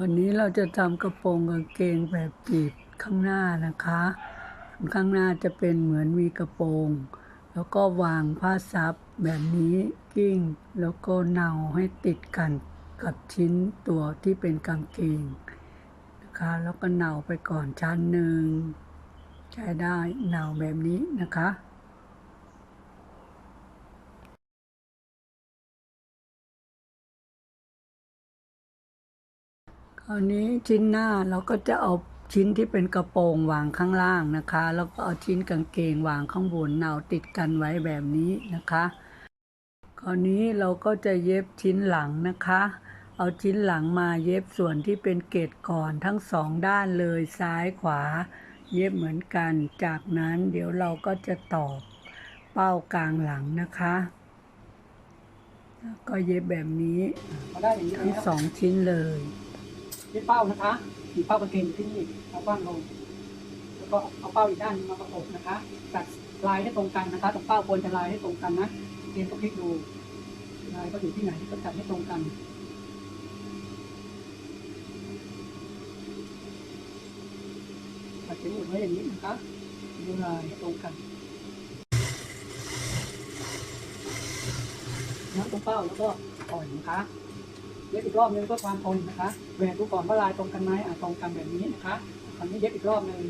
วันนี้เราจะทำกระโปรงกางเกงแบบจีบข้างหน้านะคะ ข้างหน้าจะเป็นเหมือนมีกระโปรง แล้วก็วางผ้าซับแบบนี้กิ้ง แล้วก็เนาให้ติดกันกับชิ้นตัวที่เป็นกางเกงนะคะ แล้วก็เนาไปก่อนชั้นหนึ่งใช้ได้เนาแบบนี้นะคะ คราวนี้ชิ้นหน้าเราก็จะเอาชิ้นที่เป็นกระโปรงวางข้างล่างนะคะ แล้วก็เอาชิ้นกางเกงวางข้างบนเนาติดกันไว้แบบนี้นะคะคราวนี้เราก็จะเย็บชิ้นหลังนะคะ เอาชิ้นหลังมาเย็บส่วนที่เป็นเกล็ดก่อนทั้งสองด้านเลยซ้ายขวา เย็บเหมือนกัน จากนั้นเดี๋ยวเราก็จะตอกเป้ากลางหลังนะคะ ก็เย็บแบบนี้ทั้งสองชิ้นเลย ยึดเป้านะคะมีเป้ากางเกงที่นี่เอากว้างลงแล้วก็เอาเป้าอีกด้านมาประกบนะคะตัดลายให้ตรงกันนะคะตรงเป้าควรจะลายให้ตรงกันนะเรียนก็พลิกดูลายก็อยู่ที่ไหนก็ตัดให้ตรงกันตัดเข็มหมุดไว้อย่างนี้นะคะดูลายให้ตรงกันนับตรงเป้าแล้วก็ปล่อยนะคะ เย็บอีกรอบนึงเพื่อความทนนะคะแหวกดูก่อนว่าลายตรงกันไหมอะตรงกันแบบนี้นะคะคราวนี้เย็บอีกรอบนึง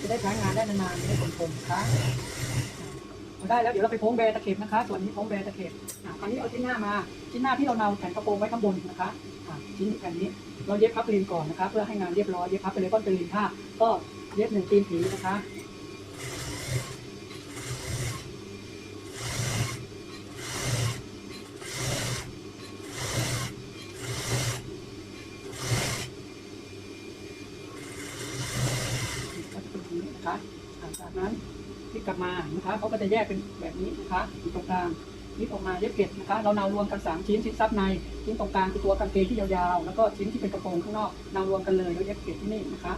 จะได้ใช้งานได้นานๆจะได้ทนๆนะคะพอได้แล้วเดี๋ยวเราไปโพ้งแบตะเข็บนะคะ ส่วนนี้โพ้งแบตะเข็บคราวนี้เอาชิ้นหน้ามาชิ้นหน้าที่เราเนาแผ่นกระโปรงไว้ข้างบนนะคะชิ้นแผ่นนี้เราเย็บพับกรีนก่อนนะคะ เพื่อให้งานเรียบร้อยเย็บพับไปเลยก้อนกรีนผ้าก็เย็บหนึ่งตีนผีนะคะ นะคะหลังจากนั้นพลิกกลับมานะคะเขาก็จะแยกเป็นแบบนี้นะคะอยู่ตรงกลางพลิกออกมาเย็บเกล็ดนะคะ เราเนารวมกันสามชิ้นชิ้นซับในชิ้นตรงกลางคือตัวกางเกงที่ยาวๆ แล้วก็ชิ้นที่เป็นกระโปรงข้างนอกเนารวมกันเลยแล้วเย็บเกล็ดที่นี่นะคะ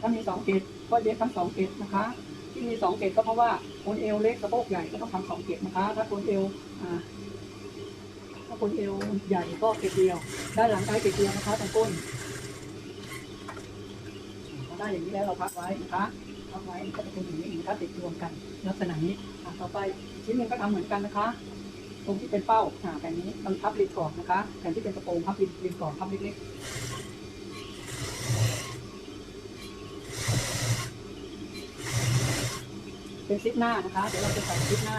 ถ้ามีสองเกล็ดก็เย็บทั้งสองเกล็ดนะคะ ที่มีสองเกล็ดก็เพราะว่าคนเอวเล็กสะโพกใหญ่ก็ต้องทำสองเกล็ดนะคะ ถ้าคนเอวอ่า คนเอวใหญ่ก็เกล็ดเดียว ด้านหลังใช้เกล็ดเดียวนะคะตรงก้นพอได้อย่างนี้แล้วเราพักไว้นะคะพักไว้ก็จะเป็นอย่างนี้นะคะติดรวมกันลักษณะนี้ต่อไปชิ้นหนึ่งก็ทำเหมือนกันนะคะตรงที่เป็นเป้าอ่าแผ่นนี้ต้องพับริมก่อนนะคะแผ่นที่เป็นกระโปรงพับริมริมก่อนพับเล็กๆเป็นซิปหน้านะคะ เดี๋ยวเราจะใส่ซิปหน้า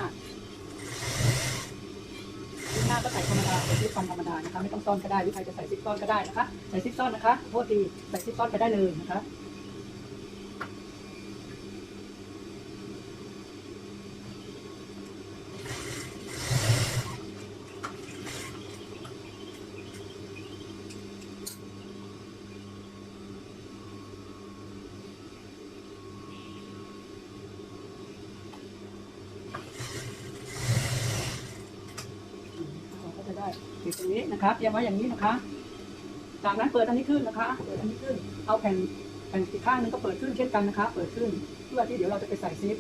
น้าก็ใส่ธรรมดาใส่ซิปซอนธรรมดานะคะไม่ต้องซ่อนก็ได้หรือใครจะใส่ซิปซ่อนก็ได้นะคะใส่ซิปซ่อนนะคะโทษทีใส่ซิปซ่อนไปได้เลยนะคะ จะได้ติดตรงนี้นะคะเตรียมไว้อย่างนี้นะคะ จากนั้นเปิดอันนี้ขึ้นนะคะ เปิดอันนี้ขึ้น เอาแผ่นแผ่นอีกข้างหนึงก็เปิดขึ้นเช่นกันนะคะ เปิดขึ้น เพื่อที่เดี๋ยวเราจะไปใส่ซิป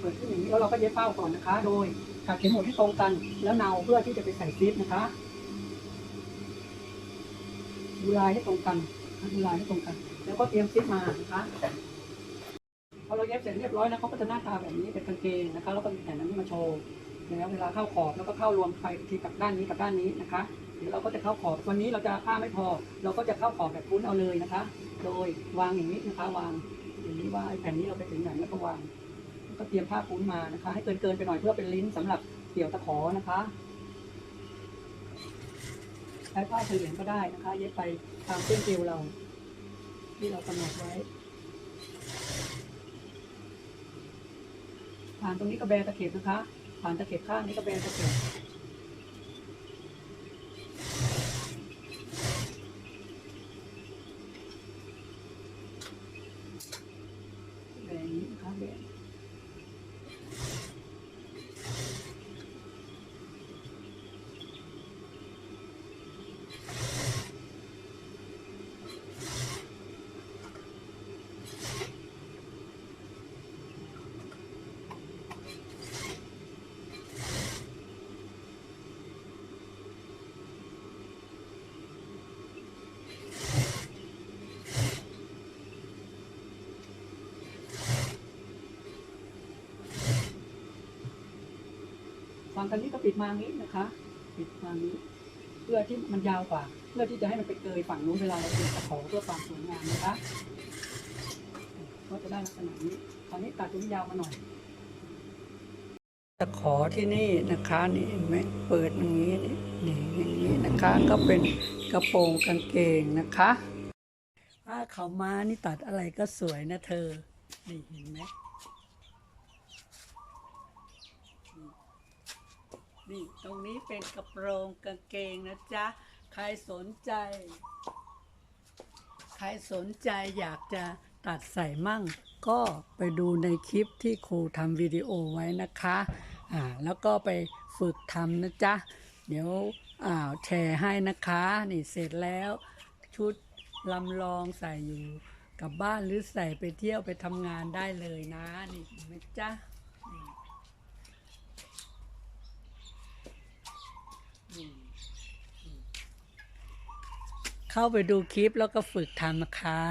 เปิดขึ้นอย่างนี้แล้วเราก็เย็บเป้าก่อนนะคะ โดยถักเข็มหมุดให้ตรงกัน แล้วเนาเพื่อที่จะไปใส่ซิปนะคะดูลายให้ตรงกันดูลายให้ตรงกัน แล้วก็เตรียมซิปมานะคะพอเราเย็บเสร็จเรียบร้อยนะเขาก็จะหน้าตาแบบนี้เป็นกางเกงนะคะ แล้วก็มีแผ่นนั้นมาโชว์ แล้วเวลาเข้าขอบแล้วก็เข้ารวมไปทีกับด้านนี้กับด้านนี้นะคะ เดี๋ยวเราก็จะเข้าขอบวันนี้เราจะผ้าไม่พอ เราก็จะเข้าขอบแบบพุ้นเอาเลยนะคะ โดยวางอย่างนี้นะคะวางอย่างนี้ว่าไอ้แผ่นนี้เราไปถึงไหนแล้วก็วางแล้วก็เตรียมผ้าพุ้นมานะคะ ให้เกินเกินไปหน่อยเพื่อเป็นลิ้นสำหรับเกี่ยวตะขอนะคะใช้ผ้าเฉลียงก็ได้นะคะ เย็บไปตามเส้นเกลียวเรา ที่เรากำหนดไว้ผ่านตรงนี้ก็แบตะเข็บนะคะ ผ่านตะเข็บข้างนี่ก็เป็นตะเข็บางกันนี้ก็ปิดมางี้นะคะ ปิดมางี้ เพื่อที่มันยาวกว่า เพื่อที่จะให้มันไปเกยฝั่งนู้นเวลาเราเปลี่ยนตะขอเพื่อความสวยงามนะคะก็จะได้ลักษณะนี้ตอนนี้ตัดตรงนี้ยาวมาหน่อยตะขอที่นี่นะคะนี่เห็นไหมเปิดอย่างนี้นี่นี่อย่างนี้นะคะก็เป็นกระโปรงกางเกงนะคะผ้าขาวม้านี่ตัดอะไรก็สวยนะเธอนี่เห็นไหม นี่ตรงนี้เป็นกระโปรงกางเกงนะจ๊ะ ใครสนใจ ใครสนใจอยากจะตัดใส่มั่ง ก็ไปดูในคลิปที่ครูทำวิดีโอไว้นะคะอ่าแล้วก็ไปฝึกทำนะจ๊ะ เดี๋ยวอ่าแชร์ให้นะคะ นี่เสร็จแล้วชุดลำลองใส่อยู่กลับบ้านหรือใส่ไปเที่ยวไปทำงานได้เลยนะ นี่นไหมจ๊ะนี่นี่นี่ เข้าไปดูคลิปแล้วก็ฝึกทำนะคะ